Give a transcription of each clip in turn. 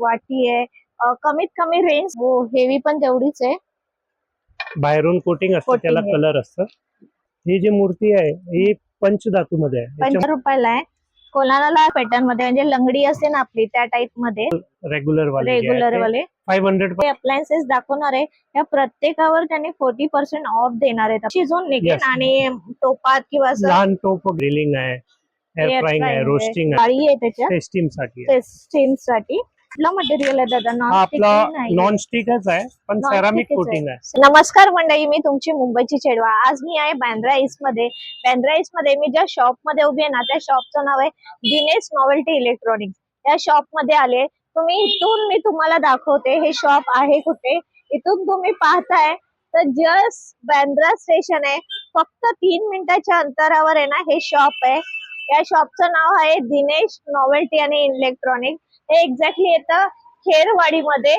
वाटी आहे. कमीत कमी रेंज हो हेवी पण तेवढीच आहे. बाहेरून कोटिंग असतं त्याला. कलर असतं. ही जी मूर्ती आहे ही पंचधातू मध्ये आहे. पंचवीस रुपयाला आहे. कोणाला पॅटर्नमध्ये म्हणजे लंगडी असते ना आपली त्या टाइपमध्ये. रेग्युलर वाले रेग्युलर वाले. फाईव्ह हंड्रेड अप्लायन्सेस दाखवणार आहे. या प्रत्येकावर त्यांनी फोर्टी पर्सेंट ऑफ देणार आहेत शिजून निघेल. आणि टोपात किंवा लहान टोप ग्रिलिंग आहे एअर फ्राईंग आहे रोस्टिंग आहे. गाळी आहे. त्याच्यात. ते स्टीमसाठी. स्टीमसाठी. कुठलं मटेरियल आहे दादा हा नॉन आपला नॉन स्टिकच आहे पण सेरामिक. कोटिंग आहे. नमस्कार मंडळी मी तुमची मुंबईची चेडवा. आज मी आहे बँड्रा ईस्टमध्ये बँड्रा ईस्टमध्ये मी ज्या शॉपमध्ये उभी आहे ना त्या शॉपचं नाव आहे दिनेश नॉवेल्टी इलेक्ट्रॉनिक्स या शॉपमध्ये आले. तुम्ही इथून मी तुम्हाला दाखवते हे शॉप आहे कुठे? इथून तुम्ही पाहताय. तर जस्ट बँड्रा स्टेशन आहे. फक्त तीन मिनिटाच्या अंतरावर आहे ना हे शॉप आहे. या शॉपचं नाव आहे दिनेश नॉवेल्टी आणि इलेक्ट्रॉनिक हे एक्झॅक्टली येतं खेरवाडीमध्ये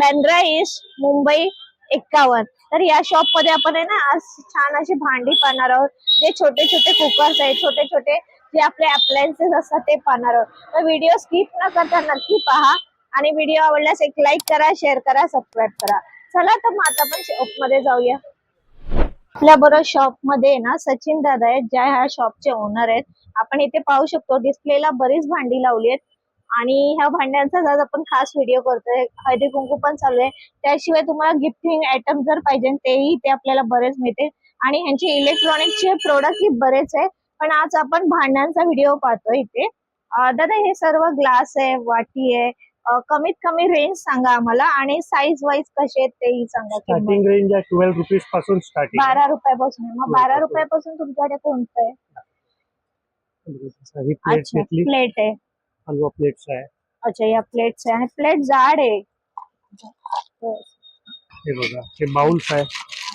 बँड्रा ईस्ट मुंबई एक्कावन्न. तर या शॉपमध्ये आपण आहे ना आज छान अशी भांडी पाहणार आहोत. जे छोटे छोटे कुकर्स आहेत छोटे छोटे जे आपले अप्लायन्सेस असतात ते पाहणार आहोत. तर व्हिडिओ स्किप न करता नक्की पहा आणि व्हिडिओ आवडल्यास एक लाईक करा शेअर करा सबस्क्राईब करा. चला तर मग आता आपण शॉपमध्ये जाऊया. आपल्या बरोबर शॉपमध्ये ना सचिन दादा आहेत ज्या ह्या शॉपचे ओनर आहेत. आपण इथे पाहू शकतो डिस्प्लेला बरीच भांडी लावली आहेत. आणि ह्या भांड्यांचा आज आपण खास व्हिडिओ करतोय हळदी कुंकू पण चालू आहे. त्याशिवाय तुम्हाला गिफ्टिंग आयटम जर पाहिजे तेही ते आपल्याला बरेच मिळते आणि ह्यांचे इलेक्ट्रॉनिकचे प्रोडक्ट ही बरेच आहे. पण आज आपण भांड्यांचा व्हिडिओ पाहतोय इथे. दादा हे सर्व ग्लास आहे वाटी आहे कमीत कमी रेंज सांगा आम्हाला आणि साईज वाईज कसे आहेत तेही सांगा किंमत. स्टार्टिंग रेंज आहे ट्वेल्व रुपीजपासून स्टार्टिंग बारा रुपयापासून आहे. मग बारा. रुपयापासून तुमच्याकडे कोणतं आहे? ही प्लेट अच्छा घेतली. प्लेट आहे. हलवा प्लेट्स आहे. अच्छा या प्लेट्स आहे. आणि प्लेट जाड आहे. हे बघा हे बाउल्स आहे.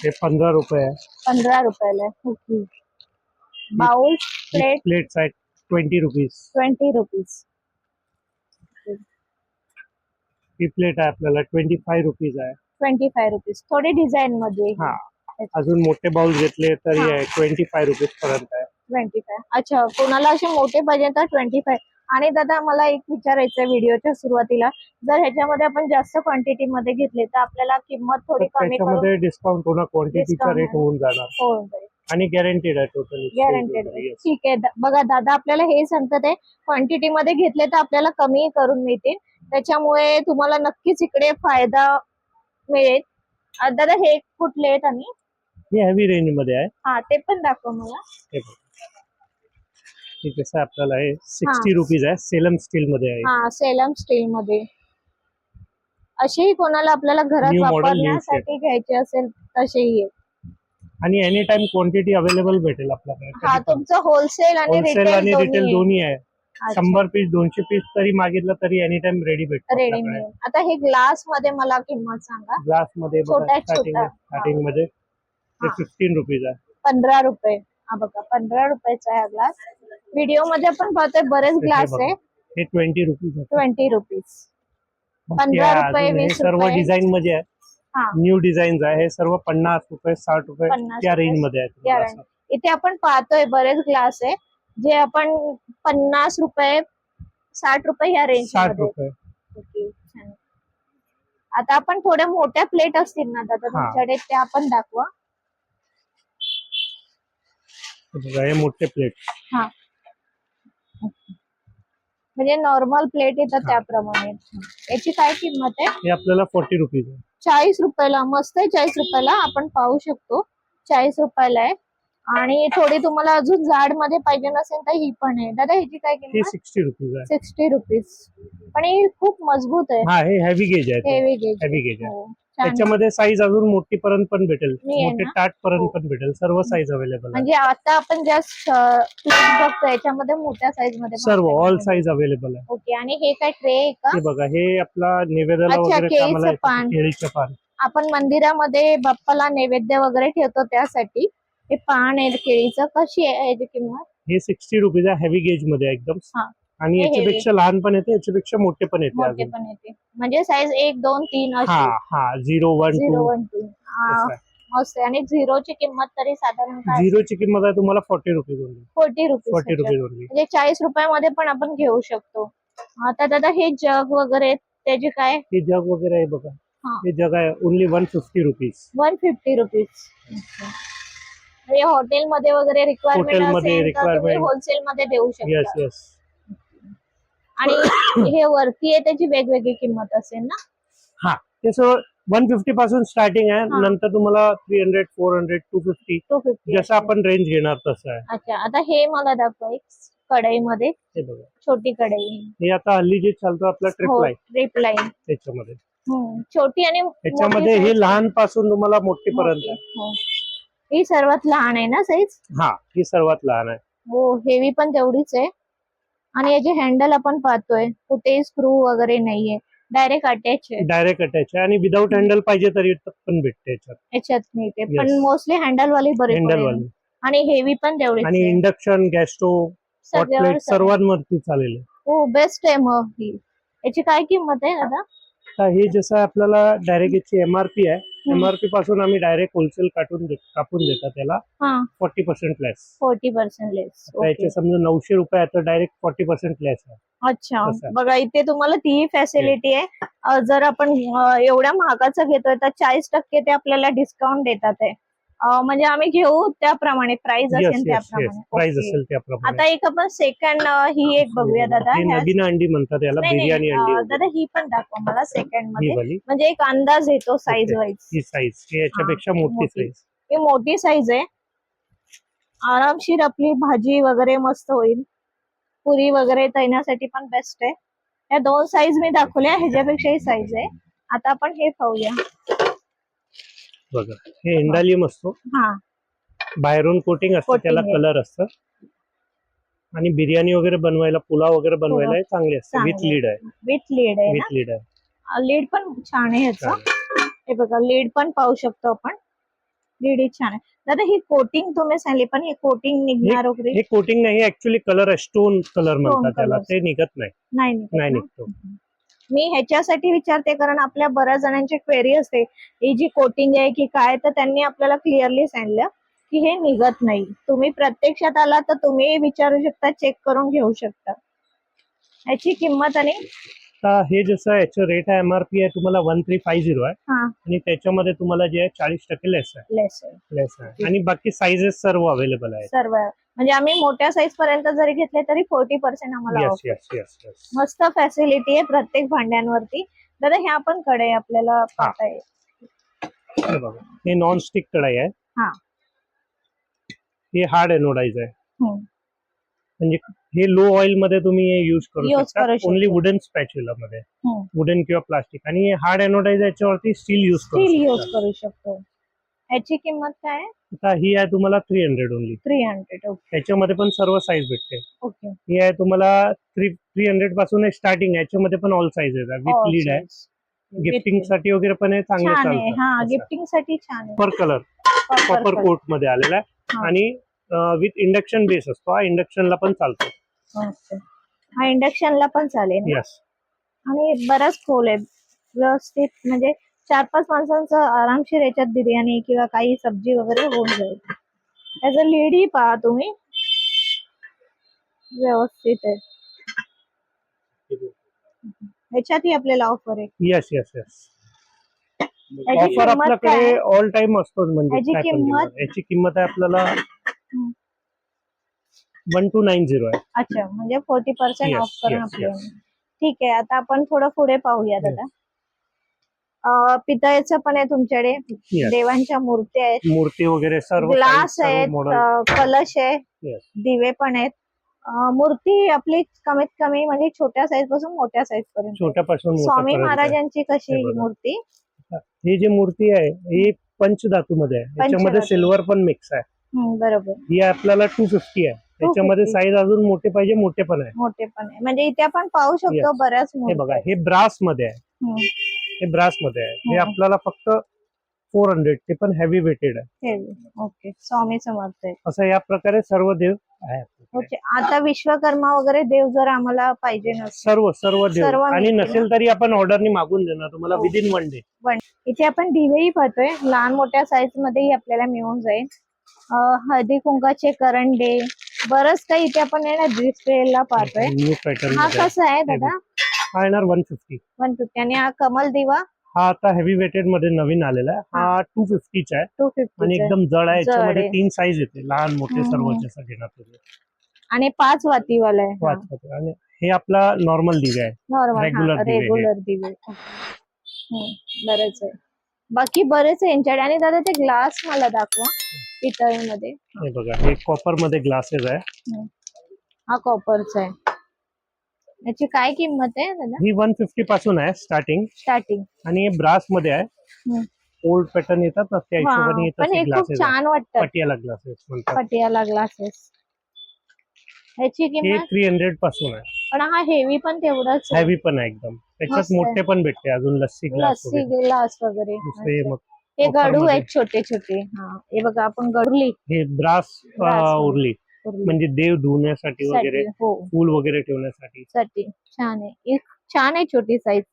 हे पंधरा रुपये आहे. पंधरा रुपयाला आहे. ओके. बाउल प्लेट प्लेट्स आहेत ट्वेंटी रुपीज ट्वेंटी रुपीज ही प्लेट आहे आपल्याला ट्वेंटी फाय रुपीज आहे. ट्वेंटी फाय रुपीज थोडी डिझाईन मध्ये हा. अजून मोठे बाउल घेतले तरी हा. आहे ट्वेंटी फाय रुपीज पर्यंत आहे. ट्वेंटी फाय अच्छा कोणाला असे मोठे पाहिजे तर ट्वेंटी फाय आणि दादा मला एक विचारायचं आहे व्हिडिओच्या सुरुवातीला. जर ह्याच्यामध्ये आपण जास्त क्वांटिटी मध्ये घेतले तर आपल्याला किंमत थोडी कमी त्याच्यामध्ये डिस्काउंट होणार क्वांटिटीचा रेट. होऊन जाणार. आणि गॅरंटेड आहे टोटली गॅरंटेड ठीक आहे. बघा दादा आपल्याला हे सांगतात आहे क्वांटिटी मध्ये घेतले तर आपल्याला कमी करून मिळतील. त्याच्यामुळे तुम्हाला नक्कीच इकडे फायदा मिळेल. अं, दादा हे कुठले आहेत आणि? हे हेवी रेंजमध्ये आहे. हा ते पण दाखव मला. हे बघा. हे कसं आहे आपल्याला हे सिक्स्टी रुपीज आहे. सेलम स्टील मध्ये आहे. हा सेलम स्टील मध्ये. असेही कोणाला आपल्याला घरात New model, new वापरण्यासाठी घ्यायचे असेल तसेही आहेत. आणि एनी टाइम क्वांटिटी अवेलेबल भेटेल आपल्याकडे. हा तुमचं होलसेल आणि होलसेल रिटेल आणि रिटेल दोन्ही आहे. शंभर पीस दोनशे पीस तरी मागितलं तरी एनी टाइम रेडी भेटतो रेडी मिळेल. आता हे ग्लासमध्ये मला किंमत सांगा. ग्लासमध्ये छोटा- स्टार्टिंगमध्ये हा. फिफ्टीन रुपीज आहे. पंधरा रुपये. हा बघा पंधरा रुपयाचा आहे हा ग्लास व्हिडिओमध्ये आपण पाहतोय बरेच ग्लास बघा. आहे. हे ट्वेंटी रुपीज ट्वेंटी रुपीज पंधरा रुपये, हे वीस सर्व रुपये. डिझाईन मध्ये आहे. न्यू डिझाईन आहे. हे सर्व पन्नास रुपये साठ रुपये 50 त्या रुपये. रेंजमध्ये आहे. त्या तुम्हाला असं. इथे आपण पाहतोय बरेच ग्लास आहे. जे आपण पन्नास रुपये साठ रुपये ह्या रेंज साठमध्ये. रुपये. ओके, छान. आता आपण थोड्या मोठ्या प्लेट असतील ना दादा हा. तुमच्याकडे त्या आपण दाखवा. हे बघा हे मोठे प्लेट हा. म्हणजे नॉर्मल प्लेट येतात हा. त्याप्रमाणे. याची काय किंमत आहे? हे आपल्याला फोर्टी रुपीज आहे. चाळीस रुपयाला मस्त आहे चाळीस रुपयाला. आपण पाहू शकतो. चाळीस रुपयाला आहे. आणि थोडी तुम्हाला अजून जाडमध्ये पाहिजे नसेल तर ही पण आहे. दादा ह्याची काय हे किंमत सिक्स्टी रुपीज आहे. सिक्स्टी रुपीज पण ही खूप मजबूत आहे. हा हे हेवी गेज आहे. हेवी गेज हेवी गेज आहे. हो. त्याच्यामध्ये साईज अजून मोठी पर्यंत पण भेटेल. मी आहे मोठे ना? पर्यंत हो. पण भेटेल. सर्व साईज अवेलेबल आहे. म्हणजे आता आपण जस्ट प्लेट बघतो याच्यामध्ये मोठ्या साईजमध्ये सर्व ऑल. साईज अवेलेबल आहे. ओके आणि हे काय ट्रे आहे का? हे बघा हे आपला नैवेद्याला अच्छा, वगैरे केळीचं कामाला येतं. पान. केळीचं पान. आपण मंदिरामध्ये बाप्पाला नैवेद्य वगैरे ठेवतो त्यासाठी. हे पान आहे केळीचं. कशी आहे याची किंमत? हे सिक्स्टी रुपीज आहे हेवी गेजमध्ये एकदम. हा. आणि हे याच्यापेक्षा लहान पण येते याच्यापेक्षा मोठे पण येते मोठे अजून. पण येते. म्हणजे साईज एक दोन तीन हा अशी हा zero one zero two one two मस्त आहे. आणि झिरोची किंमत तरी साधारण झिरोची किंमत आहे तुम्हाला forty rupees only forty rupees forty rupees only म्हणजे चाळीस रुपयामध्ये पण आपण घेऊ शकतो. आता दादा हे जग वगैरे त्याचे काय? हे जग वगैरे आहे बघा. हा. हे जग आहे only one fifty rupees one fifty rupees म्हणजे हॉटेलमध्ये वगैरे रिक्वायरमेंट हॉटेलमध्ये असेल तर तुम्ही requirement. होलसेल मध्ये देऊ येस शकता. येस आणि हे वरती आहे त्याची वेगवेगळी किंमत असेल ना? हा ते सर वन फिफ्टी पासून स्टार्टिंग आहे. नंतर तुम्हाला three hundred four hundred two fifty two fifty जसं आपण रेंज घेणार तसं आहे. अच्छा आता हे मला दाखवा एक कढईमध्ये. हे बघा. छोटी कढई. हे आता हल्ली जे चालतं आपलं ट्रिपल आहे ट्रिप लाईन त्याच्यामध्ये. छोटी आणि त्याच्यामध्ये मोठी हे लहानपासून तुम्हाला मोठीपर्यंत मोठी. आहे हो. ही सर्वात लहान आहे ना साईज हा ही सर्वात लहान आहे. हो हेवी पण तेवढीच आहे. आणि याचे हँडल आपण पाहतोय कुठेही स्क्रू वगैरे नाहीये. डायरेक्ट अटॅच आहे. डायरेक्ट अटॅच आहे. आणि विदाऊट हँडल पाहिजे तरी पण भेटते याच्यात. याच्यात मिळते. पण Yes. मोस्टली हँडल वाली बरी हँडल पडेल. वाली आणि हेवी पण आणि. Induction gas stove hot plate. सर्वांवरती चालेल. हो बेस्ट आहे मग ही. याची काय किंमत आहे दादा? आता हे जसं आपल्याला डायरेक्ट याची एमआरपी आहे एमआरपी पासून आम्ही डायरेक्ट होलसेल काटून कापून देतात त्याला forty percent less forty percent less त्याचे समजा नऊशे रुपये तर डायरेक्ट फोर्टी पर्सेंट लेस आहे. अच्छा. बघा इथे तुम्हाला ती फॅसिलिटी आहे. जर आपण एवढ्या महागाचं घेतोय तर चाळीस टक्के ते आपल्याला डिस्काउंट देतात आहे. म्हणजे आम्ही घेऊ त्याप्रमाणे प्राइस असेल त्याप्रमाणे. प्राइस. असेल त्याप्रमाणे. आता एक आपण सेकंड ही एक बघूया दादा. नवीन अंडी म्हणतात याला बिर्याणी अंडी. दादा ही पण दाखवा मला सेकंडमध्ये. म्हणजे एक अंदाज येतो साईज. वाईज ही साईज याच्यापेक्षा मोठी मोठी. साईज ही मोठी साईज आहे. आरामशीर आपली भाजी वगैरे मस्त होईल. पुरी वगैरे तळण्यासाठी पण बेस्ट आहे. या दोन साईज मी दाखवल्या ह्याच्यापेक्षा ही साईज आहे. आता आपण हे पाहूया बघा हे इंडालियम असतो. हा. बाहेरून कोटिंग असतं Coating त्याला आहे. कलर असतं. आणि बिर्याणी वगैरे बनवायला पुलाव वगैरे बनवायला हे चांगले असतं. विथ चांगले. लीड आहे. विथ लीड आहे विथ लीड आहे. ना लीड पण छान आहे छान. हे बघा लीड पण पाहू शकतो आपण. लीड ही छान आहे. दादा ही कोटिंग तुम्ही सांगली पण हे कोटिंग निघणार वगैरे? हे कोटिंग नाही ऍक्च्युली कलर आहे. स्टोन कलर म्हणतात त्याला. ते निघत नाही. नाही नाही? निघतो. मी ह्याच्यासाठी विचारते कारण आपल्या बऱ्याच जणांची क्वेरी असते ही जी कोटिंग आहे की काय तर त्यांनी आपल्याला क्लिअरली सांगितलं की हे निघत नाही. तुम्ही प्रत्यक्षात आला तर तुम्ही विचारू शकता चेक करून घेऊ शकता. याची किंमत आणि हे जसं याचं रेट आहे एमआरपी आहे तुम्हाला वन थ्री फाय झिरो आहे. हा. आणि त्याच्यामध्ये तुम्हाला जे आहे चाळीस टक्के लेस आहे. लेस आहे. लेस आहे. आणि बाकी साईजेस सर्व अवेलेबल आहेत. सर्व म्हणजे आम्ही मोठ्या साईज पर्यंत जरी घेतले तरी फोर्टी पर्सेंट आम्हाला मस्त फॅसिलिटी आहे प्रत्येक भांड्यांवरती. दादा ह्या पण कडे आपल्याला पाहता येईल. हे हे नॉन स्टिक कढाई आहे. हा. हे हार्ड एनोडाइज आहे. हम्म. म्हणजे हे लो ऑइलमध्ये तुम्ही हे युज करू शकता. ओनली वुडन स्पॅच्युला मध्ये. वुडन किंवा प्लास्टिक आणि हार्ड एनोडाइज याच्यावरती स्टील युज करू शकतो. ह्याची किंमत काय? आहे आता ही आहे तुम्हाला three hundred only three hundred okay त्याच्यामध्ये पण सर्व साईज भेटते. ओके ही आहे तुम्हाला थ्री थ्री हंड्रेडपासून स्टार्टिंग आहे. याच्यामध्ये पण ऑल साईज आहेत. विथ लीड आहे. गिफ्टिंगसाठी वगैरे पण हे चांगले छान आहे. हा गिफ्टिंगसाठी छान आहे. Colour copper color. कोटमध्ये आलेला आहे. हा. आणि विथ इंडक्शन बेस असतो. हा इंडक्शनला पण चालतो. Okay. हा इंडक्शनला पण चालेल ना? यस आणि बराच खोल आहे. व्यवस्थित म्हणजे चार पाच माणसांचं आरामशीर याच्यात बिर्याणी किंवा काही सब्जी वगैरे होऊन जाईल. त्याचं लीडही पहा तुम्ही. व्यवस्थित आहे. ह्याच्यातही आपल्याला ऑफर आहे. यस यस यस याची ऑफर किंमत आपल्याकडे काय? ऑल टाइम असतोच म्हणजे याची काय पण किंमत? याची किंमत आहे आपल्याला वन टू नाईन झिरो आहे. अच्छा म्हणजे फोर्टी पर्सेंट Yes, ऑफ करून yes, आपल्याला yes. ठीक आहे आता आपण थोडं पुढे पाहूया दादा अं, पितळेचं पण आहे तुमच्याकडे. देवांच्या मूर्त्या आहेत मूर्ती वगैरे सर्व ग्लास आहेत कलश आहे. दिवे पण आहेत मूर्ती आपली कमीत कमी म्हणजे छोट्या साईजपासून मोठ्या साईज पर्यंत. छोट्यापासून स्वामी. महाराजांची कशी. मूर्ती ही जी मूर्ती आहे ही पंचधातू मध्ये आहे याच्यामध्ये पंचधातू. सिल्वर पण मिक्स आहे बरोबर ही आपल्याला टू फिफ्टी आहे त्याच्यामध्ये 250. साईज अजून मोठे पाहिजे मोठे पण आहे मोठे पण आहे म्हणजे इथे आपण पाहू शकतो. बऱ्याच हे बघा. हे ब्रासमध्ये आहे हे ब्रासमध्ये आहे. हे हम्म. आपल्याला फक्त फोर हंड्रेड ते पण हेवी वेटेड आहे. हे, ओके स्वामी समर्थ आहे. असं या प्रकारे सर्व देव आहे. ओके आता विश्वकर्मा वगैरे देव जर आम्हाला पाहिजे सर्व सर्व देव. सर्व आणि नसेल तरी आपण ऑर्डरनी मागून देणार तुम्हाला हो. विदिन वन डे इथे आपण दिवेही पाहतोय. लहान मोठ्या साईज मध्येही आपल्याला मिळून जाईल. हळदी कुंकाचे करंडे बरंच काही इथे आपण आहे ना डिस्प्लेला पाहतोय. हा. कसा आहे दादा? हा येणार वन फिफ्टी वन फिफ्टी आणि हा कमल दिवा? हा आता हेवी वेटेडमध्ये नवीन आलेला आहे. हा टू फिफ्टीचा आहे. टू आणि फिफ्टी एकदम जड आहे. याच्यामध्ये. तीन साईज येते. लहान मोठे हम्म, सर्व. जसं घेणार तुम्ही आणि पाच वातीवाला आहे. पाच पाच. आणि हे आपला नॉर्मल दिवे आहे. नॉर्मल regular दिवे हे. रेग्युलर दिवे. हम्म, बरेच आहे. बाकी बरेच आहे यांच्याकडे. आणि दादा ते ग्लास मला दाखवा. पितळेमध्ये हे बघा हे कॉपरमध्ये ग्लासेस आहे. हा कॉपरचा आहे. याची काय किंमत आहे दादा ही वन फिफ्टी पासून आहे स्टार्टिंग स्टार्टिंग आणि ब्रासमध्ये आहे. ओल्ड पॅटर्न येतात ना त्या हिशोबाने येतात पण हे खूप ग्लासेस छान वाटतात. पटियाला ग्लासेस म्हणतात. पटियाला ग्लासेस याची हे किंमत? थ्री हंड्रेडपासून आहे. पण हा हेवी पण तेवढाच आहे. हेवी पण आहे एकदम. त्याच्यात मस्त आहे. मोठे पण भेटते अजून लस्सी ग्लास लस्सी वगैरे. ग्लास वगैरे. दुसरे. मग हे गडू मध्ये. आहेत छोटे छोटे हा हे बघा आपण गडूली. हे ब्रास Brass. उरली. म्हणजे देव धुण्यासाठी वगैरे हो. फूल वगैरे ठेवण्यासाठी. साठी. छान आहे. एक छान आहे छोटी साईज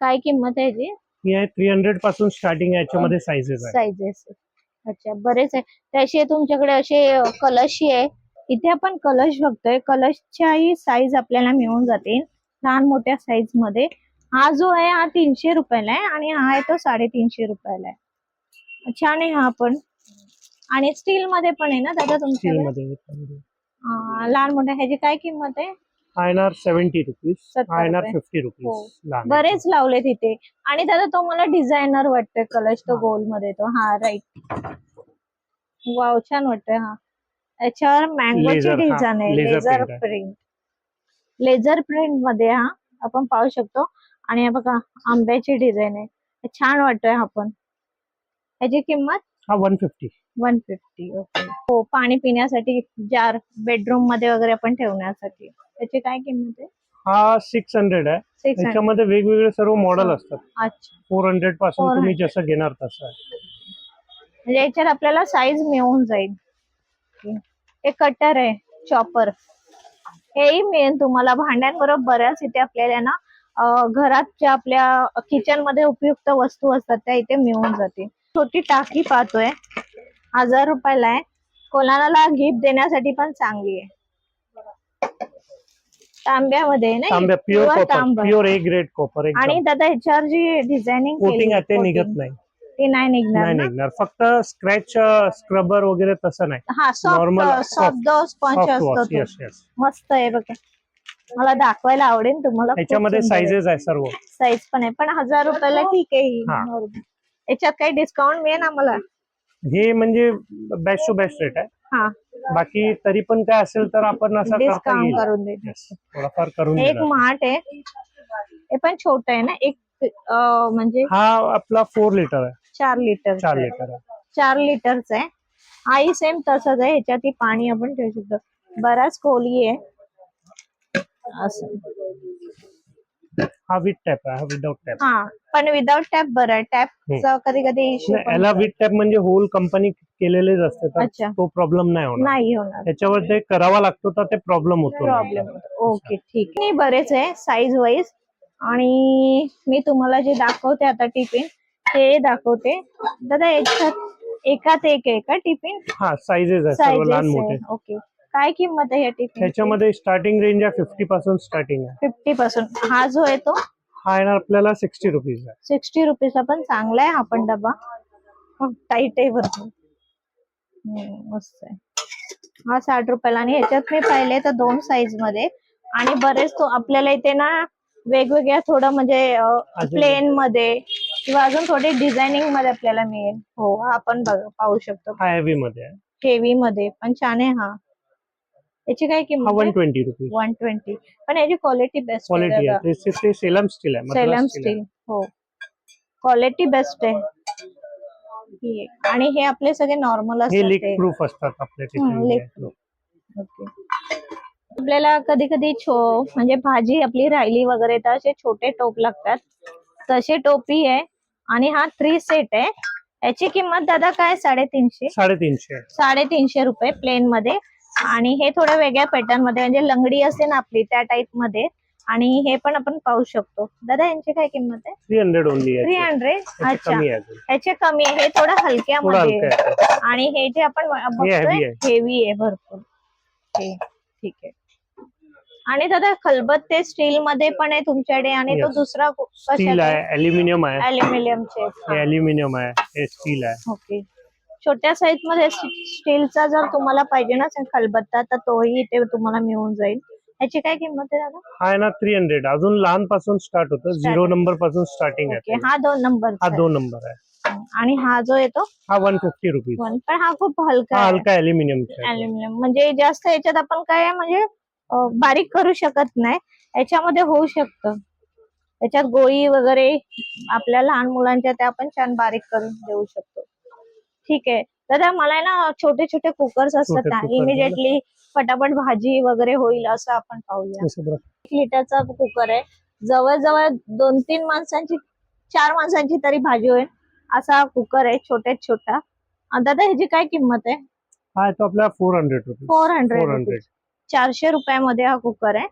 काय किंमत आहे याची? ही आहे थ्री हंड्रेडपासून स्टार्टिंग आहे याच्यामध्ये साईजेस आहे साईजेस अच्छा बरेच आहे. त्याशी तुमच्याकडे असे अ, कलशही आहे. इथे आपण कलश बघतोय. कलशच्याही साईज आपल्याला मिळून जातील. लहान मोठ्या साईजमध्ये. हा जो आहे हा तीनशे रुपयाला आहे आणि हा आहे तो साडेतीनशे रुपयाला आहे. छान आहे हा पण. आणि स्टील मध्ये पण आहे ना दादा स्टील मध्ये अं, लहान मोठ्या ह्याची काय किंमत आहे? सेव्हन्टी रुपीज रुपये. फिफ्टी हो. रुपीज लहान बरेच लावले तिथे आणि दादा तो मला डिझायनर वाटतोय कलश तो गोलमध्ये तो. हा राईट वाव छान वाटतोय हा. याच्यावर मँगोची Laser, हा, डिझाईन आहे. Laser लेझर print आहे. प्रिंट लेझर प्रिंटमध्ये हा आपण पाहू शकतो. आणि हे बघा आंब्याची डिझाईन आहे. छान वाटतोय हा पण. याची किंमत हा one fifty one fifty okay हो पाणी पिण्यासाठी जार बेडरूममध्ये वगैरे आपण ठेवण्यासाठी. त्याची काय किंमत आहे? हा सिक्स हंड्रेड आहे. सिक्स हंड्रेड त्याच्यामध्ये वेगवेगळे सर्व मॉडेल असतात. अच्छा. फोर हंड्रेडपासून 400. तुम्ही जसं घेणार तसं आहे. म्हणजे याच्यात आपल्याला साईज मिळून जाईल. हे कटर आहे चॉपर हेही मिळेल तुम्हाला भांड्यांबरोबर बऱ्याच इथे आपल्याला ना अं, घरात ज्या आपल्या किचनमध्ये उपयुक्त वस्तू असतात त्या इथे मिळून जातील. छोटी टाकी पाहतोय. हजार रुपयाला आहे. कोणाला गिफ्ट देण्यासाठी पण चांगली आहे. तांब्यामध्ये आहे ना? तांब्या pure copper pure A grade copper आणि दादा ह्याच्यावर जी डिझायनिंग कोटिंग आहे ते निघत नाही. ते नाही निघणार नाही ना? निघणार. फक्त स्क्रॅच स्क्रबर वगैरे तसं नाही. हा Normal, सॉफ्ट सॉफ्ट जो स्पंज सॉफ्ट असतो वॉश तो. येस येस मस्त आहे बघा. मला दाखवायला आवडेल तुम्हाला. त्याच्यामध्ये साईजेस आहे. सर्व. साईज पण आहे पण हजार रुपयाला ठीक आहे ही. हा. याच्यात काही डिस्काउंट मिळेल आम्हाला? हे म्हणजे बेस्ट टू बेस्ट रेट आहे. हा. बाकी तरी पण काय असेल तर आपण असं करता डिस्काउंट येईल. करून देईल. Yes, थोडाफार करून हे एक देणार. माठ आहे. हे पण छोट आहे ना? एक अं, म्हणजे हा आपला फोर लिटर आहे. चार लिटर चार लिटर आहे. चार लिटरचा आहे. आई सेम तसंच आहे. ह्याच्यात ही पाणी आपण ठेवू शकतो. बराच खोली आहे. असं. हा विथ टॅप आहे हा विदाउट टॅप. हा पण विदाउट टॅप बरं आहे. टॅपचा कधी कधी इश्यू याला विथ टॅप म्हणजे होल कंपनी केलेलेच असते तर अच्छा. तो प्रॉब्लेम नाही होणार. नाही होणार. त्याच्यावर ते करावा लागतो तर ते प्रॉब्लेम होतो. प्रॉब्लेम ओके ठीक नाही बरेच आहे साईज वाईज आणि मी तुम्हाला जे दाखवते आता टिफिन ते दाखवते. दादा एकात एक आहे का टिफिन हा साईजेस आहे सर्व लहान मोठे. आहे ओके काय किंमत आहे या टिफिन त्याच्यामध्ये स्टार्टिंग रेंज आहे फिफ्टी पासून स्टार्टिंग आहे. फिफ्टी पासून हा जो आहे तो? हा येणार आपल्याला सिक्स्टी रुपीज आहे. सिक्स्टी रुपीजचा पण चांगला आहे हा पण डबा. टाईट आहे भरपूर. हम्म, मस्त आहे. हा साठ रुपयाला आणि ह्याच्यात मी पाहिले तर दोन साईजमध्ये. आणि बरेच तो आपल्याला इथे ना वेगवेगळ्या थोडं म्हणजे अजून- प्लेन मध्ये किंवा अजून थोडे डिझायनिंगमध्ये आपल्याला मिळेल. हो हा आपण बघ पाहू शकतो. हा हेवी मध्ये आहे. हेवी मध्ये पण छान आहे हा. याची काय हा किंमत one twenty rupees one twenty पण याची quality best quality Salem steel आहे. सेलम स्टील. हो. क्वालिटी बेस्ट आहे. ही. आणि हे आपले सगळे नॉर्मल हे लीक असतात प्रूफ असतात टिफिन ओके. आपल्याला कधी कधी छो म्हणजे भाजी आपली राहिली वगैरे तर असे छोटे टोप लागतात. तसे टोपी आहे. आणि हा थ्री सेट आहे. याची किंमत दादा काय? साडेतीनशे? साडेतीनशे. साडेतीनशे रुपये प्लेन मध्ये. आणि हे थोड्या वेगळ्या पॅटर्नमध्ये म्हणजे लंगडी असते ना आपली त्या टाइपमध्ये आणि हे पण आपण पाहू शकतो. दादा यांची काय किंमत आहे? Three hundred only three hundred अच्छा. ह्याचे कमी आहे. हे थोडं हलक्यामध्ये आणि हे जे आपण बघतोय. हेवी आहे भरपूर. ठीक आहे. आणि दादा खलबत्ते स्टील मध्ये पण आहे तुमच्याकडे आणि तो. दुसरा स्टील आहे अल्युमिनियम आहे. अल्युमिनियमचे हे अल्युमिनियम आहे. स्टील आहे. ओके छोट्या साईजमध्ये स्टीलचा जर तुम्हाला पाहिजे ना खलबत्ता तर तोही इथे तुम्हाला मिळून जाईल. याची काय किंमत आहे दादा? हा आहे ना थ्री हंड्रेड अजून लहानपासून स्टार्ट होतं झिरो नंबरपासून स्टार्टिंग आहे. हा दोन नंबर हा दोन नंबर आहे. आणि हा जो येतो? हा वन फिफ्टी रुपीज वन पण हा खूप हलका हलका अल्युमिनियमचा आहे. अल्युमिनियम म्हणजे जास्त याच्यात आपण काय म्हणजे बारीक करू शकत नाही. याच्यामध्ये होऊ शकतं. याच्यात गोळी वगैरे आपल्या लहान मुलांच्या त्या आपण छान बारीक करून देऊ शकतो. ठीक आहे. दादा मला ना छोटे छोटे कुकर्स असतात छोटे ना cooker इमिडिएटली फटाफट भाजी वगैरे होईल असं आपण पाहूया. असं बरं. एक लिटरचा कुकर आहे. जवळजवळ दोन तीन माणसांची चार माणसांची तरी भाजी होईल. असा कुकर आहे छोट्यात छोटा आणि दादा ह्याची काय किंमत आहे? हा आपला four hundred rupees four hundred चारशे रुपयामध्ये हा कुकर आहे.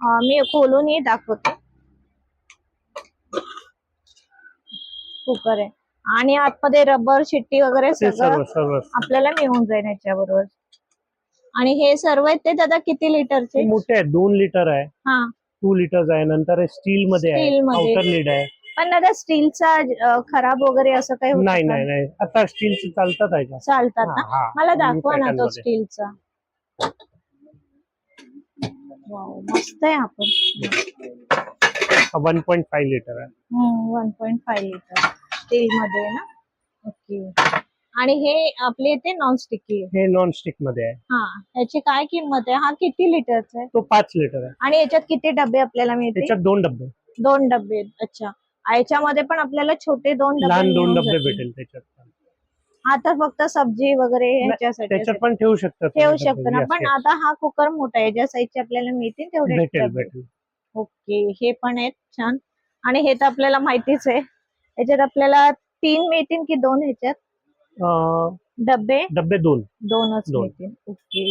अं, मी खोलूनही दाखवते. कुकर आहे. आणि आतमध्ये रबर शिट्टी वगैरे सगळं आपल्याला मिळून जाईल याच्याबरोबर आणि हे सर्व आहेत ते दादा किती लिटरचे? मोठे आहे दोन लिटर आहे. हा. टू लिटर्स आहे नंतर स्टील मध्ये आहे लीड पण दादा स्टीलचा खराब वगैरे असं काही होतं नाही? नाही नाही आता स्टील चालतात चालतात ना. मला दाखवा ना तो. स्टीलचा. मस्त आहे आपण वन पॉईंट फाईव्ह लिटर आहे. One point five litre steel मध्ये आहे ना? ओके. आणि हे आपले इथे नॉन स्टिकी आहे. हे नॉन स्टिकमध्ये आहे. हा ह्याची काय किंमत आहे? हा किती लिटरचा आहे? तो पाच लिटर आहे. आणि याच्यात किती डबे आपल्याला मिळतील? त्याच्यात दोन डबे. दोन डबे आहेत. अच्छा. आ, याच्यामध्ये पण आपल्याला छोटे दोन डबे लहान दोन मिळून डबे जातील. भेटेल त्याच्यात. पण. हा तर फक्त सब्जी वगैरे ह्याच्यासाठी त्याच्यात पण ठेवू शकतात ठेवू शकतो ना. पण yes. आता हा कुकर मोठा आहे. ज्या साईजचे आपल्याला मिळतील तेवढे भेटेल डबे. भेटेल. ओके हे पण आहेत छान. आणि हे तर आपल्याला माहितीच आहे. याच्यात आपल्याला तीन मिळतील की दोन ह्याच्यात? अं, डबे डबे दोन. दोनच दोन. मिळतील. ओके.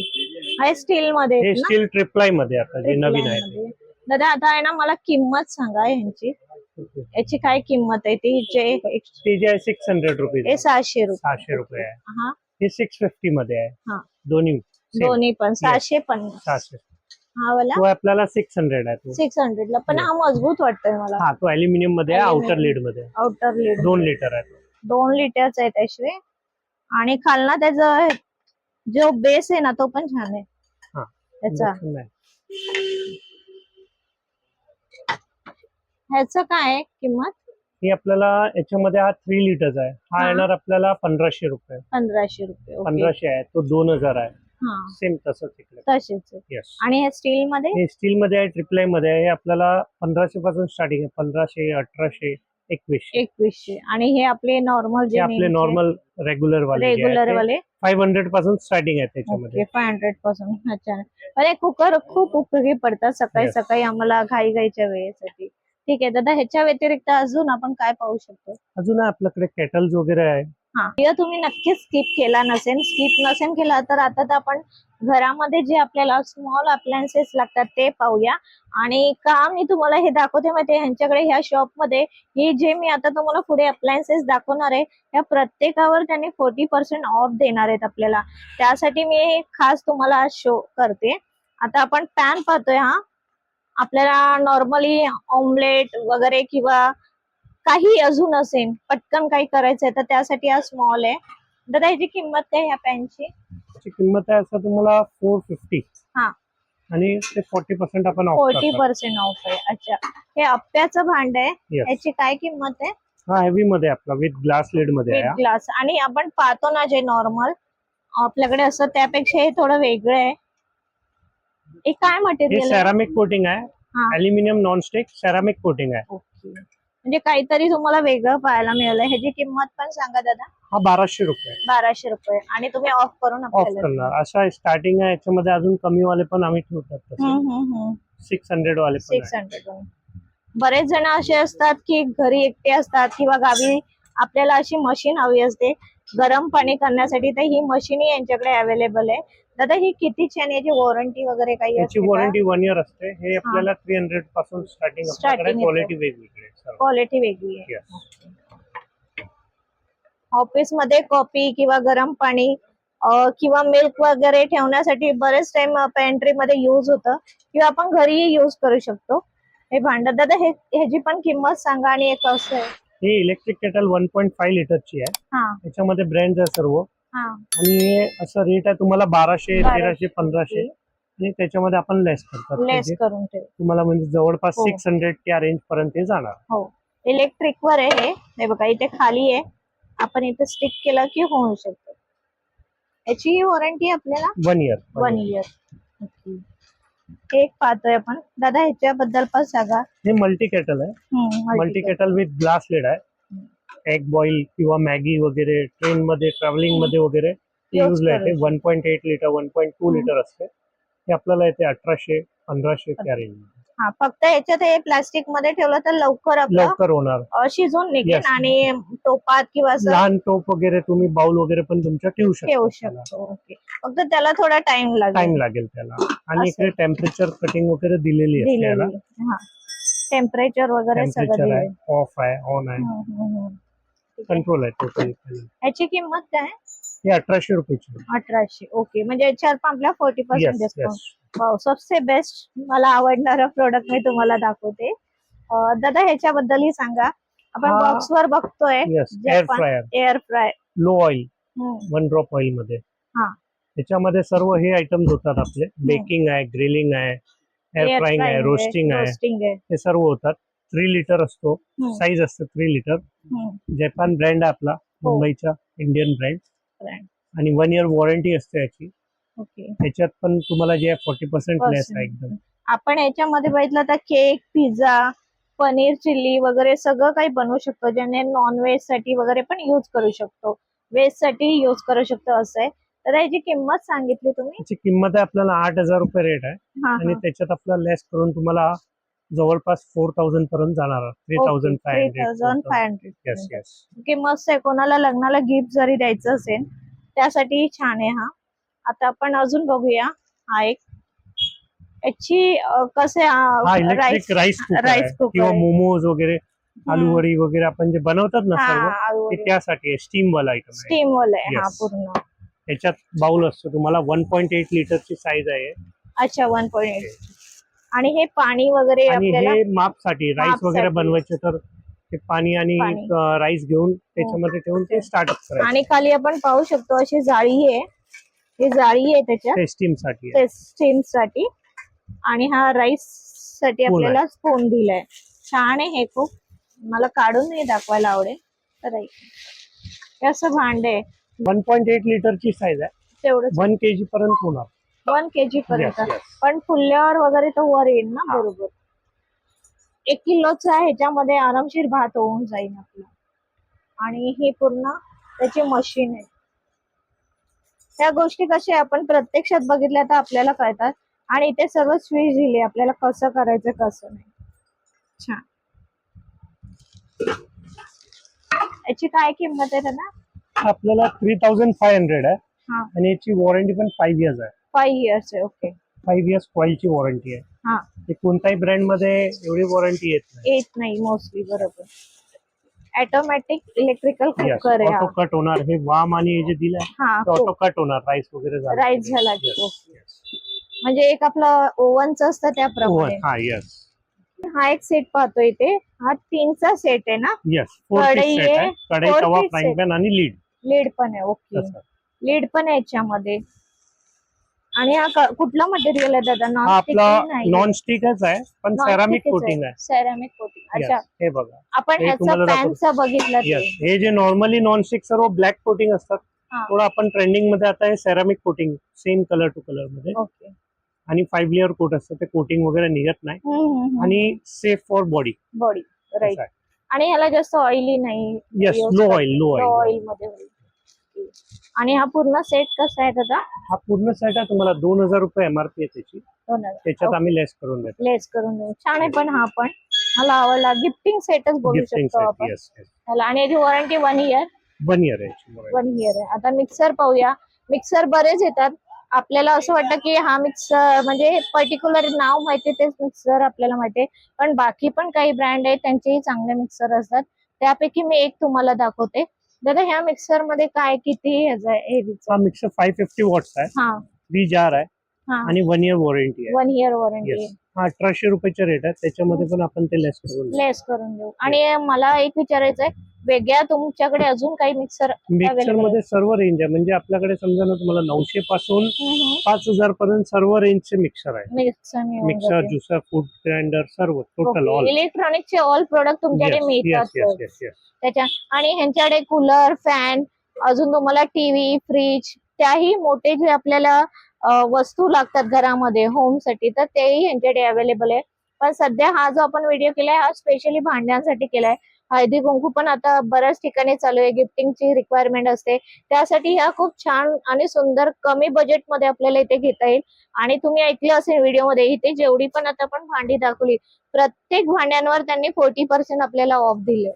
हे स्टील मध्ये हे आहेत ना? स्टील ट्रिप्लायमध्ये आता जे नवीन आहे मध्ये. दादा आता आहे ना मला किंमत सांगा यांची. याची काय किंमत आहे? ती जे ते जे आहे सिक्स हंड्रेड रुपीज हे सहाशे रुपये. सहाशे रुपये आहे. हा. हे सिक्स फिफ्टी मध्ये आहे. हा. दोन्ही. same. दोन्ही पण. सहाशे पन्नास. सहाशे. हा वाला? तो आपल्याला सिक्स हंड्रेड आहे तो. सिक्स हंड्रेड ला. पण हा मजबूत वाटतोय मला. हा तो अल्युमिनियममध्ये आहे. आउटर लीडमध्ये आहे. आउटर लीड दोन लिटर आहे तो. दोन लिटरचा आहे त्याशिवाय आणि खालना त्याचा जो बेस आहे ना तो पण छान आहे. हा. त्याचा. नाही. ह्याचं काय आहे किंमत? हे आपल्याला याच्यामध्ये हा थ्री लिटरचा आहे. हा हा. येणार आपल्याला पंधराशे रुपये. पंधराशे रुपये ओके पंधराशे आहे तो दोन हजार आहे. सेम तसंच इकडे. तसेच. आहे. येस आणि हे स्टील मध्ये हे स्टील मध्ये आहे ट्रिप्लायमध्ये आहे. हे आपल्याला पंधराशे पासून स्टार्टिंग आहे. पंधराशे अठराशे एकवीसशे. एकवीसशे. आणि हे आपले नॉर्मल हे जे आपले नॉर्मल रेग्युलर वाले रेग्युलर वाले. फाईव्ह हंड्रेडपासून स्टार्टिंग आहे त्याच्यामध्ये. ओके फाय हंड्रेडपासून. अच्छा. अरे कुकर खूप उपयोगी पडतात सकाळी Yes. सकाळी आम्हाला घाई घाईच्या वेळेसाठी. ठीक आहे दादा ह्याच्या व्यतिरिक्त अजून आपण काय पाहू शकतो? अजून आपल्याकडे केटल्स वगैरे आहे. हा. जर तुम्ही नक्कीच स्किप केला नसेल स्किप नसेल केला तर आता तर आपण घरामध्ये जे आपल्याला स्मॉल अप्लायन्सेस लागतात ते पाहूया. आणि का मी तुम्हाला हे दाखवते माहिती ह्यांच्याकडे ह्या शॉपमध्ये हे जे मी आता तुम्हाला पुढे अप्लायन्सेस दाखवणार आहे या प्रत्येकावर त्यांनी फोर्टी पर्सेंट ऑफ देणार आहेत आपल्याला. त्यासाठी मी खास तुम्हाला शो करते. आता आपण पॅन पाहतोय हा. आपल्याला नॉर्मली ऑमलेट वगैरे किंवा काही अजून असेल पटकन काही करायचंय तर त्यासाठी हा स्मॉल आहे. दादा ह्याची किंमत काय ह्या पॅनची? त्याची किंमत आहे असं तुम्हाला फोर फिफ्टी हा. आणि ते फोर्टी पर्सेंट आपण ऑफ फोर्टी पर्सेंट ऑफ आहे. अच्छा. हे अप्प्याचं भांड आहे. Yes. याची काय किंमत आहे? हा हेवी मध्ये आपला विथ ग्लास लेडमध्ये ग्लास आणि आपण पाहतो ना जे नॉर्मल आपल्याकडे असं त्यापेक्षा हे थोडं वेगळं आहे. हे काय हे मटेरियल आहे? सेरामिक कोटिंग आहे. हा. अल्युमिनियम नॉनस्टिक सेरामिक कोटिंग आहे. ओके म्हणजे काहीतरी तुम्हाला वेगळं पाहायला मिळालं. ह्याची किंमत पण सांगा दादा. हा बाराशे रुपये. बाराशे रुपये. आणि तुम्ही ऑफ करून ऑफ आपल्याला करणार. असा स्टार्टिंग आहे. याच्यामध्ये अजून कमी वाले पण आम्ही ठेवतात तसे. हम्म, हम्म, हम्म. सिक्स हंड्रेड वाले पण सिक्स हंड्रेड बरेच जण असे असतात की घरी एकटे असतात किंवा गावी आपल्याला अशी मशीन हवी असते. गरम पाणी करण्यासाठी तर ही मशीन यांच्याकडे अवेलेबल आहे. दादा ही कितीची आणि याची वॉरंटी वगैरे काही याची असते का? वॉरंटी वन इयर असते. हे आपल्याला थ्री हंड्रेडपासून स्टार्टिंग आपल्याकडे Starting येते. क्वालिटी वेगवेगळी आहे सर्व. क्वालिटी वेगळी आहे. Yes. ऑफिसमध्ये कॉफी किंवा गरम पाणी अं, किंवा मिल्क वगैरे ठेवण्यासाठी बरेच टाइम पेंट्री मध्ये युज होतं. किंवा आपण घरीही युज करू शकतो. हे भांड दादा हे ह्याची पण किंमत सांगा आणि हे कसं आहे. ही electric kettle one point five लिटरची आहे. हा. त्याच्यामध्ये ब्रँड आहे सर्व. आणि हे असं रेट आहे तुम्हाला बाराशे. तेराशे पंधराशे. आणि त्याच्यामध्ये आपण लेस करतात. लेस करून ठेव. तुम्हाला म्हणजे जवळपास. सिक्स हंड्रेड त्या रेंज पर्यंत जाणार. हो. इलेक्ट्रिक वर आहे हे. बघा इथे खाली आहे. आपण इथे स्टिक केलं की होऊ शकतो. याची वॉरंटी आपल्याला वन इयर वन इयर एक पाहतोय आपण. दादा ह्याच्याबद्दल पण सांगा. हे मल्टी केटल आहे multi kettle with glass lid आहे. एग बॉईल किंवा मॅगी वगैरे ट्रेन मध्ये ट्रॅव्हलिंगमध्ये वगैरे Use युजला येते. करायचं. One point eight litre one point two. Litre असते. हे आपल्याला येते अठराशे पंधराशे त्या रेंज हा फक्त ह्याच्यात हे प्लास्टिकमध्ये ठेवलं तर लवकर आपलं लवकर होणार. अं, शिजून निघेल Yes. आणि टोपात किंवा असं लहान टोप वगैरे तुम्ही बाउल वगैरे पण तुमच्या ठेवू ठेवू शकता शकतो. ओके फक्त त्याला थोडा टाइम लागेल. टाइम लागेल त्याला. आणि असं. इकडे टेम्परेचर कटिंग वगैरे दिलेली असते याला दिलेली हा. टेम्परेचर वगैरे सगळं टेम्परेचर आहे दिलंय. ऑफ आहे. ऑन आहे. ठीक. कंट्रोल आहे टोटल याची किंमत काय? हे अठराशे रुपयाची. अठराशे ओके म्हणजे याच्यावर पण आपल्या forty percent yes discount yes wow सबसे बेस्ट मला आवडणारं प्रोडक्ट मी तुम्हाला दाखवते. अं, दादा ह्याच्याबद्दलही सांगा. आपण हा. बॉक्स वर बघतोय. येस जे एअर पण- fryer air fry low oil one drop ऑइलमध्ये. हा. त्याच्यामध्ये सर्व हे आयटम होतात आपले. बेकिंग आहे ग्रिलिंग आहे एअर फ्राईंग आहे रोस्टिंग आहे हे सर्व होतात. थ्री लिटर असतो. साईज असते थ्री लिटर. जपान ब्रँड आहे आपला हो. मुंबईचा इंडियन ब्रँड. आणि वन इयर वॉरंटी असते याची. त्याच्यात पण तुम्हाला जे फोर्टी पर्सेंट लेस. आहे एकदम. आपण याच्यामध्ये बघितलं तर केक पिझ्झा पनीर चिल्ली वगैरे सगळं काही बनवू शकतो ज्याने नॉन व्हेजसाठी वगैरे पण युज करू शकतो. व्हेजसाठी युज करू शकतो असं आहे. तर याची किंमत सांगितली तुम्ही? त्याची किंमत आहे आपल्याला आठ हजार रुपये रेट आहे. हा आणि त्याच्यात आपला लेस करून तुम्हाला जवळपास फोर थाउजंड पर्यंत जाणार three thousand five three thousand five hundred yes hundred yes okay मस्त आहे. कोणाला लग्नाला गिफ्ट जरी द्यायचं असेल त्यासाठी छान आहे हा. आता आपण अजून बघूया. हा एक. याची अं, कसे हा इलेक्ट्रिक राईस कुकर rice आहे. cooker किंवा आहे. मोमोज वगैरे आलू वडी वगैरे आपण जे बनवतात ना सर्व ते त्यासाठी स्टीम वाला आयटम आहे. स्टीम वाला आहे. हा Yes. पूर्ण. त्याच्यात बाउल असतो. तुम्हाला वन पॉईंट एट लिटरची साईज आहे. अच्छा वन पॉईंट आणि हे पाणी वगैरे आणि हे मापसाठी राईस वगैरे. बनवायचे तर ते पाणी आणि पाणी. राईस घेऊन त्याच्यामध्ये ठेवून ते स्टार्टअप करायचं. आणि खाली आपण पाहू शकतो अशी जाळी आहे. ही जाळी आहे त्याच्यात. ते स्टीमसाठी आहे. ते स्टीमसाठी. आणि हा राईससाठी Spoon आपल्याला स्पून दिलाय. छान आहे हे खूप. मला काढून दाखवायला आवडेल. तर. हे असं भांड आहे. वन पॉईंट एट लिटरची साईज आहे. तेवढंच. वन के जी पर्यंत होणार. वन के जी पर्यंत. Yes, yes. पण फुलल्यावर वगैरे तो वर येईल ना बरोबर. एक किलोचा ह्याच्यामध्ये आरामशीर भात होऊन जाईल आपला. आणि ही पूर्ण त्याची मशीन आहे त्या गोष्टी कशा आपण प्रत्यक्षात बघितल्या तर आपल्याला कळतात. आणि इथे सर्व स्विच दिले आपल्याला कसं करायचं कसं नाही. छान. याची काय किंमत आहे त्यांना आपल्याला थ्री थाउजंड फाय हंड्रेड आहे. हा. आणि याची वॉरंटी पण फाईव्ह इयर्स आहे. फाईव्ह इयर्स आहे ओके फाईव्ह इयर्स कॉईलची वॉरंटी आहे. हा. ते कोणत्याही ब्रँडमध्ये एवढी वॉरंटी येत नाही. येत नाही मोस्टली बरोबर. ऑटोमॅटिक इलेक्ट्रिकल कुकर आहे ऑटो कट होणार हे वाम आणि हे जे दिलंय हा ते ऑटो कट होणार राईस वगैरे झालं. राईस झाला की Yes, ओके. yes. म्हणजे एक आपलं ओव्हनच असतं त्याप्रमाणे. हा येस हा एक सेट पाहतो इथे. हा तीनचा सेट आहे ना? येस फोर कढई आहे, आहे. कढई four तवा piece फ्राईंग set. पॅन आणि लीड लीड पण आहे ओके तसं लीड पण आहे याच्यामध्ये. आणि हा क- कुठला मटेरियल आहे दादा? हा नॉन आपला नॉन स्टिकच आहे. पण सेरामिक कोटिंग आहे. सेरामिक कोटिंग अच्छा. हे बघा. आपण हे ह्याचा तुम्हाला दाखवतो. पॅनचा बघितलं ते. येस हे जे नॉर्मली नॉन स्टिक सर्व ब्लॅक कोटिंग असतात हा. थोडं आपण ट्रेंडिंगमध्ये आता हे ceramic coating same colour two कलरमध्ये. ओके आणि फाईव्ह लेअर कोट असतं ते कोटिंग वगैरे निघत नाही. आणि safe for body body right आणि ह्याला जास्त ऑइली नाही. Yes low. Oil low low oil ऑइलमध्ये होईल. आणि हा पूर्ण सेट कसा आहे दादा? हा पूर्ण सेट आहे तुम्हाला दोन हजार रुपये एमआरपी आहे त्याची. दोन हजार. त्याच्यात आम्ही लेस करून देतो. लेस करून देऊ. छान आहे पण हा पण. मला आवडला. गिफ्टिंग सेटच बोलू गिफ्टिंग शकतो आपण. ह्याला आणि याची warranty one year one year आहे. वन इयर आहे. आता मिक्सर पाहूया. मिक्सर बरेच येतात. आपल्याला असं वाटतं की हा मिक्सर म्हणजे पर्टिक्युलर नाव माहिती तेच मिक्सर आपल्याला माहिती आहे. पण बाकी पण काही ब्रँड आहेत त्यांचेही चांगले मिक्सर असतात. त्यापैकी मी एक तुम्हाला दाखवते. दादा ह्या मिक्सरमध्ये काय किती ह्याचं आहे? हा मिक्सर फाय फिफ्टी वॉट्स आहे. हा. थ्री जार आहे. आणि one year warranty one year warranty हा अठराशे रुपयाचे रेट आहे त्याच्यामध्ये पण आपण ते लेस करून देऊ. लेस करून देऊ. आणि मला एक विचारायचं आहे वेगळ्या तुमच्याकडे अजून काही मिक्सर मिक्सरमध्ये सर्व रेंज आहे. म्हणजे आपल्याकडे समजा ना तुम्हाला नऊशे पासून पाच हजार पर्यंत सर्व रेंजचे मिक्सर आहे mixer mixer juicer food grinder सर्व टोटल ऑल इलेक्ट्रॉनिकचे ऑल प्रोडक्ट तुमच्याकडे मिळतात त्याच्या आणि ह्यांच्याकडे कूलर फॅन अजून तुम्हाला टीव्ही फ्रीज त्याही मोठे जे आपल्याला वस्तू लागतात घरामध्ये होमसाठी तर तेही यांच्याकडे अवेलेबल आहे. पण सध्या हा जो आपण व्हिडिओ केलाय हा स्पेशली भांड्यांसाठी केलाय. हळदी कुंकू पण आता बऱ्याच ठिकाणी चालू आहे. गिफ्टिंगची रिक्वायरमेंट असते. त्यासाठी ह्या खूप छान आणि सुंदर कमी बजेटमध्ये आपल्याला इथे घेता येईल. आणि तुम्ही ऐकलं असेल व्हिडिओमध्ये इथे जेवढी पण आता आपण भांडी दाखवली प्रत्येक भांड्यांवर त्यांनी फोर्टी पर्सेंट आपल्याला ऑफ दिले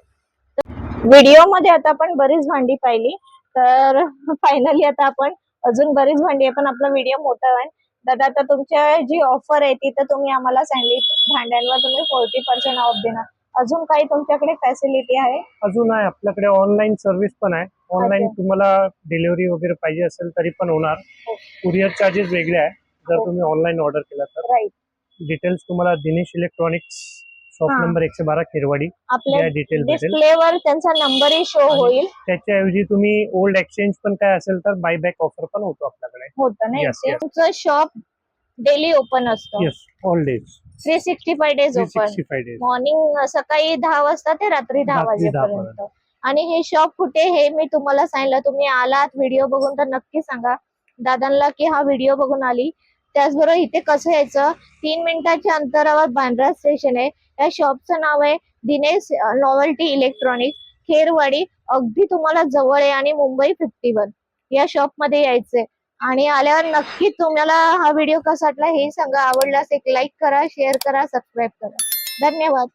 व्हिडिओमध्ये आता आपण बरीच भांडी पाहिली. तर फायनली आता आपण अजून बरीच भांडी आहे पण आपला व्हिडिओ मोठा आहे. दादा आता तुमच्या जी ऑफर आहे ती तर तुम्ही आम्हाला सांगली भांड्यांवर तुम्ही फोर्टी पर्सेंट ऑफ देणार. अजून काही तुमच्याकडे फॅसिलिटी आहे? अजून आहे आपल्याकडे ऑनलाईन सर्व्हिस पण आहे. ऑनलाईन. तुम्हाला डिलिव्हरी वगैरे पाहिजे असेल तरी पण होणार. कुरिअर चार्जेस वेगळे आहे. जर. तुम्ही ऑनलाईन ऑर्डर केला तर. राईट डिटेल्स तुम्हाला दिनेश इलेक्ट्रॉनिक्स शॉप हा. नंबर एकशे बारा खिरवाडी. आपल्या या डिटेल भेटेल. डिस्प्लेवर त्यांचा नंबरही शो होईल. त्याच्याऐवजी तुम्ही ओल्ड एक्सचेंज पण काय असेल तर बाय बॅक ऑफर पण होतो आपल्याकडे. होतं ना Yes, इथे. yes. तुमचं शॉप डेली ओपन असतं. Yes all days three sixty five days three open sixty five days morning सकाळी दहा वाजता ते रात्री दहा रात्री दहा वाजेपर्यंत. आणि हे शॉप कुठे हे मी तुम्हाला सांगितलं. तुम्ही आलात व्हिडिओ बघून तर नक्की सांगा. दादांना की हा व्हिडिओ बघून आली. त्याचबरोबर इथे कसं यायचं? तीन मिनिटाच्या अंतरावर बांद्रा स्टेशन आहे. या शॉपचं नाव आहे दिनेश नॉव्हल्टी इलेक्ट्रॉनिक खेरवाडी अगदी तुम्हाला जवळ आहे आणि मुंबई फिफ्टी वन या शॉपमध्ये यायचंय. आणि आल्यावर नक्की तुम्हाला हा व्हिडिओ कसा वाटला हे सांगा. आवडल्यास एक लाईक करा शेअर करा सबस्क्राईब करा. धन्यवाद.